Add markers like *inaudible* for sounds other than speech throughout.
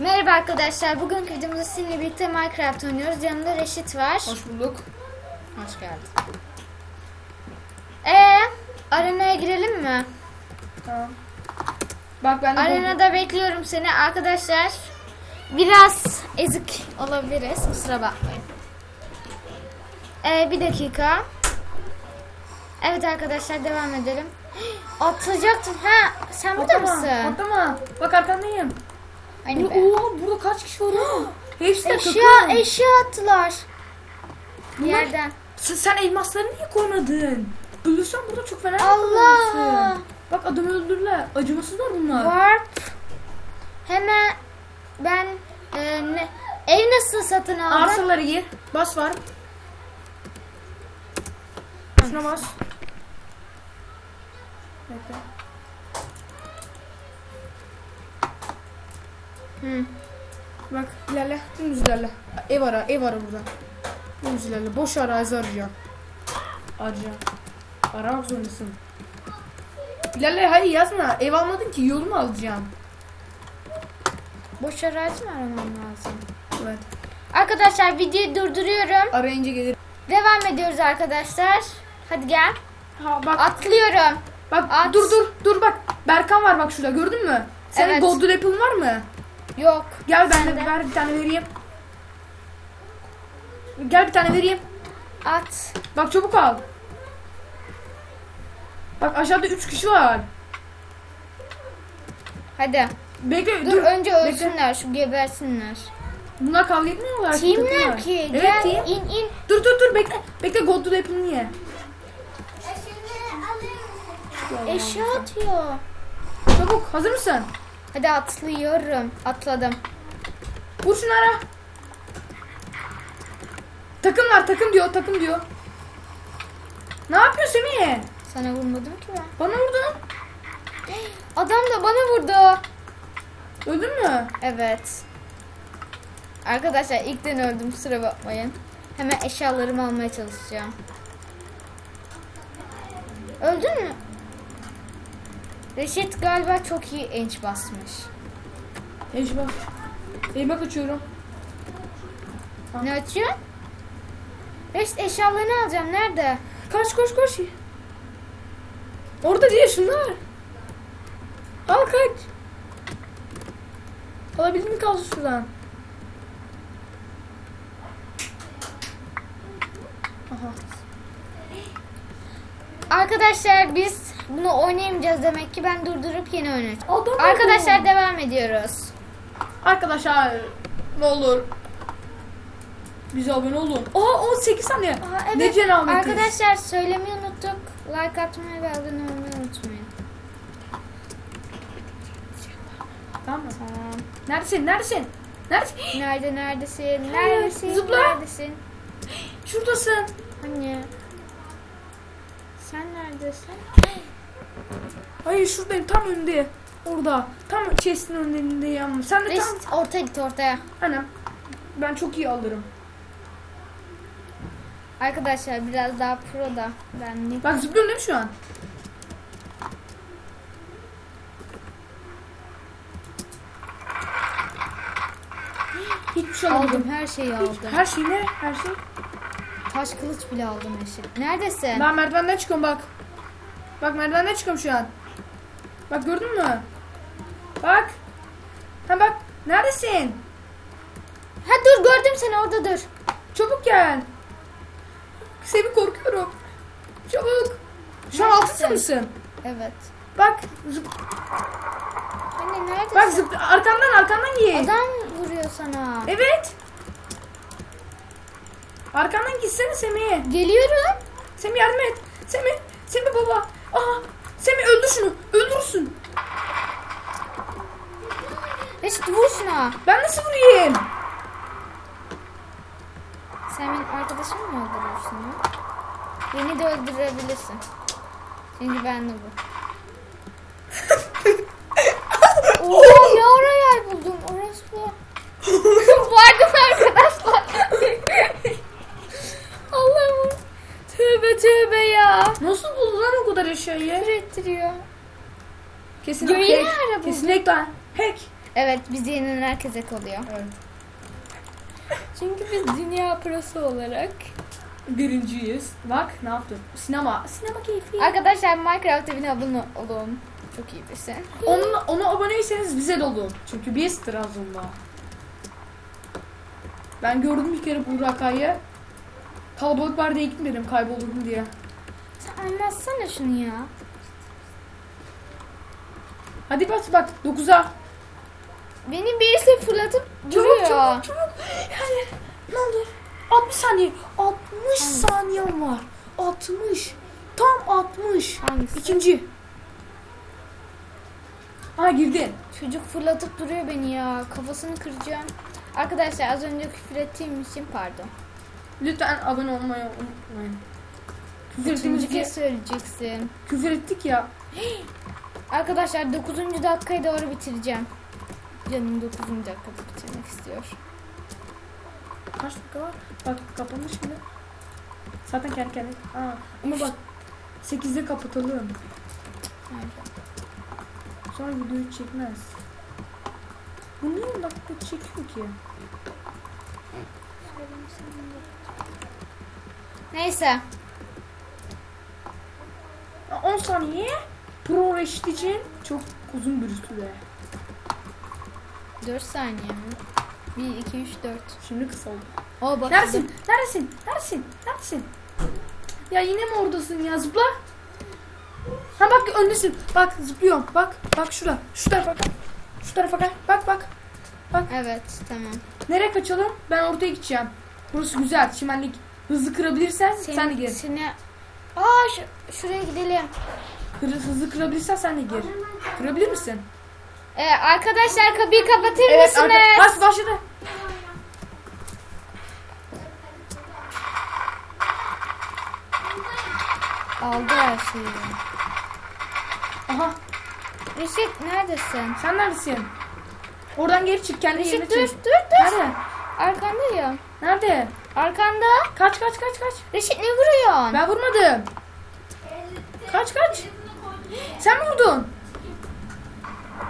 Merhaba arkadaşlar. Bugünkü videomuzda sizinle birlikte Minecraft oynuyoruz. Yanımda Reşit var. Hoş bulduk. Hoş geldin. Ee, arenaya girelim mi? Tamam. Bak ben de Arenada bekliyorum seni arkadaşlar. Biraz ezik olabiliriz. Kusura bakmayın. Ee, bir dakika. Evet arkadaşlar devam edelim. *gasps* Atlayacaktım. Ha, sen burada mısın? Atlama. Bak arkandayım. Hani Burada, be. oha, burada kaç kişi var oğlum? *gasps* Hepsi de Eşya, eşya attılar. Bunlar- Yerden. Sen, sen elmasları niye koymadın? Ölürsen burada çok fena Allah! Bak adamı öldürdüler. Acımasızlar bunlar. Warp. Hemen ben e, ne, ev nasıl satın aldım? Arsaları gir. Bas var. Şuna bas. Bekle. Hı. Bak ilerle. Dümdüz ilerle. Ev ara. Ev ara burada. Dümdüz ilerle. Boş arazi arayacağım. Arayacağım. Aramak zorundasın. İlerle hayır yazma. Ev almadın ki yolu mu alacağım? Boş arazi mi aramam lazım? Evet. Arkadaşlar videoyu durduruyorum. Arayınca gelir. Devam ediyoruz arkadaşlar. Hadi gel. Ha bak. Atlıyorum. Bak at. dur dur dur bak. Berkan var bak şurada gördün mü? Senin Evet. Golden Apple'ın var mı? Yok. Gel ben de ver bir tane vereyim. Gel bir tane vereyim. At. Bak çabuk al. Bak aşağıda 3 kişi var. Hadi. Bekle Dur, dur. önce ölsünler. Şu gebersinler. Bunlar kavga etmiyorlar. Teamler ki. Evet Gel team. in in. Dur dur dur bekle. Bekle Golden Apple'ını ye. Eşya atıyor. Çabuk hazır mısın? Hadi atlıyorum. Atladım. Vur şunu ara. Takım var takım diyor takım diyor. Ne yapıyorsun Semih? Sana vurmadım ki ben. Bana vurdun. *gasps* Adam da bana vurdu. Öldün mü? Evet. Arkadaşlar ilkten öldüm kusura bakmayın. Hemen eşyalarımı almaya çalışacağım. Öldün mü? Reşit galiba çok iyi enç basmış. Eyvah. Eyvah kaçıyorum. Ne açıyor? Reşit eşyalarını alacağım. Nerede? Kaç koş koş. Orada değil şunlar. Al kaç. Alabildin mi kalsın şuradan? Aha. Arkadaşlar biz bunu oynayamayacağız demek ki ben durdurup yeni oynayacağım. Adam Arkadaşlar devam ediyoruz. Arkadaşlar ne olur. Bize abone olun. Aa 18 saniye. Aa, evet. Ne cenabetiz. Arkadaşlar söylemeyi unuttuk. Like atmayı ve abone olmayı unutmayın. Tamam mı? Tamam. Neredesin? Neredesin? Neredesin? *gasps* Nerede neredesin? Neredesin? Zıpla. Neredesin? *gasps* Şuradasın. Hani? Sen neredesin? *gasps* Hayır şuradayım tam önünde. Orada. Tam chest'in önündeyim. Sen de tam... Reşit ortaya git ortaya. Anam. Ben çok iyi alırım. Arkadaşlar biraz daha pro da. Ben ne? Bak zıplıyorum değil mi şu an? Hiçbir şey alamadım. Aldım her şeyi aldım. Her şey ne? Her şey. Taş kılıç bile aldım Reşit. Neredesin? Ben merdivenden çıkıyorum bak. Bak merdivenden çıkıyorum şu an. Bak gördün mü? Bak. Ha bak. Neredesin? Ha dur gördüm seni orada dur. Çabuk gel. Seni korkuyorum. Çabuk. Şu an altında mısın? Evet. Bak. Zıp, Hani neredesin? bak zıp, arkandan arkandan ye. Adam vuruyor sana. Evet. Arkandan gitsene Semih. Geliyorum. Semih yardım et. Semih. Semih baba. Aa. Semih öldür şunu. Öldürürsün. Reşit vur şuna. Ben nasıl vurayım? Sen benim arkadaşımı mı öldürürsün ya? Beni de öldürebilirsin. Çünkü ben de bu. Oha ne ara yer buldum orası bu. Vardım arkadaşlar. Allah'ım. Tövbe tövbe ya. Nasıl buldun eşyayı? Küfür ettiriyor. Kesin Göğe hack. nerede buldun? Kesin hack. Evet biz yenen herkese kalıyor. Evet. Çünkü biz dünya prosu olarak. Birinciyiz. Bak ne yaptım. Sinema. Sinema keyfi. Arkadaşlar Minecraft evine abone olun. Çok iyi bir şey. Onun, ona aboneyseniz bize de olun. Çünkü biz Trabzon'da. Ben gördüm bir kere Burakay'ı. Kalabalık var diye gitmedim kayboldum diye. Anlatsana şunu ya. Hadi bak bak 9'a. Beni birisi fırlatıp Çabuk duruyor. çabuk çabuk. Yani ne olur. 60 saniye. 60 saniyem var. 60. Tam 60. Hangisi? İkinci. Ha girdin. Çocuk fırlatıp duruyor beni ya. Kafasını kıracağım. Arkadaşlar az önce küfür ettiğim için pardon. Lütfen abone olmayı unutmayın. Küfür Üçüncü ettiğimiz diye kez söyleyeceksin. küfür ettik ya. *gasps* Arkadaşlar 9. dakikayı doğru bitireceğim. Canım 9. dakikada bitirmek istiyor. Kaç dakika var? Bak kapandı şimdi. Zaten kendi kendine. Aa, ama bak 8'de kapatalım. Sonra videoyu çekmez. Bu niye 10 dakika çekiyor ki? Neyse. Aa, 10 saniye. Pro Reşit için çok uzun bir süre. 4 saniye mi? 1, 2, 3, 4. Şimdi kısa oldu. Oo bak. Neredesin? Neredesin? Neredesin? Neredesin? Ya yine mi oradasın ya? Zıpla. Ha bak öndesin. Bak zıplıyorum. Bak. Bak şurada. Şu tarafa gel. Şu tarafa gel. Bak bak. Evet tamam. Nereye kaçalım? Ben ortaya gideceğim. Burası güzel. Çimenlik. Hızlı kırabilirsen sen de gir. Seni... Aa şu, şuraya gidelim. Hır, hızlı kırabilirsen sen de gir. Kırabilir misin? Ee, arkadaşlar kapıyı kapatır Evet. mısınız? arka- Bas başladı. Aldı her şeyi. Aha. Reşit neredesin? Sen neredesin? Oradan geri çık. Kendi yerine Reşit dur dur çık. dur. Nerede? Arkandayım. Nerede? Arkanda. Kaç kaç kaç kaç. Reşit ne vuruyorsun? Ben vurmadım. Kaç kaç. Sen mi vurdun?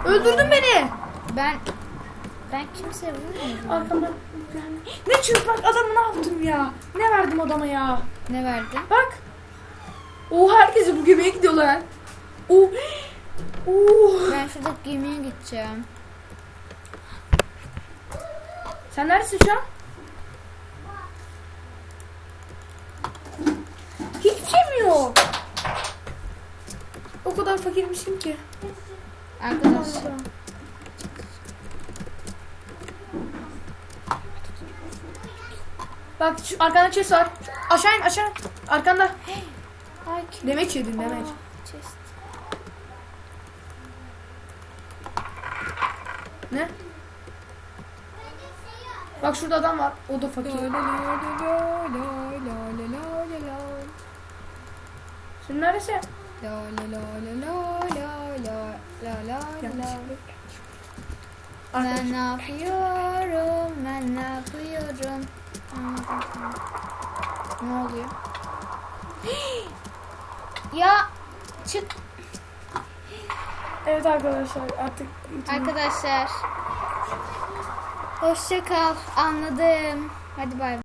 Öldürdün beni. Ben ben kimseye vurmuyorum. Arkamdan. Ne çırpmak adamı ne yaptım ya? Ne verdim adama ya? Ne verdin? Bak. O herkese bu gemiye gidiyorlar. Oh. Oh. Ben şurada gemiye gideceğim. Sen neredesin şu an? Hiçbir şey mi yok? O kadar fakirmişim ki. Arkadaşlar. Bak şu arkanda chest var. Aşağı in aşağı. Arkanda. Kim? Demeç yedin demeç. Aa, chest. Ne? Bak şurada adam var. O da fakir. Şimdi neresi? La la la la la la la la la la. Ben ne yapıyorum? Ben ne yapıyorum? Ne oluyor? *gasps* ya çık Evet arkadaşlar artık arkadaşlar. Hoşça kal. Anladım. Hadi bay bay.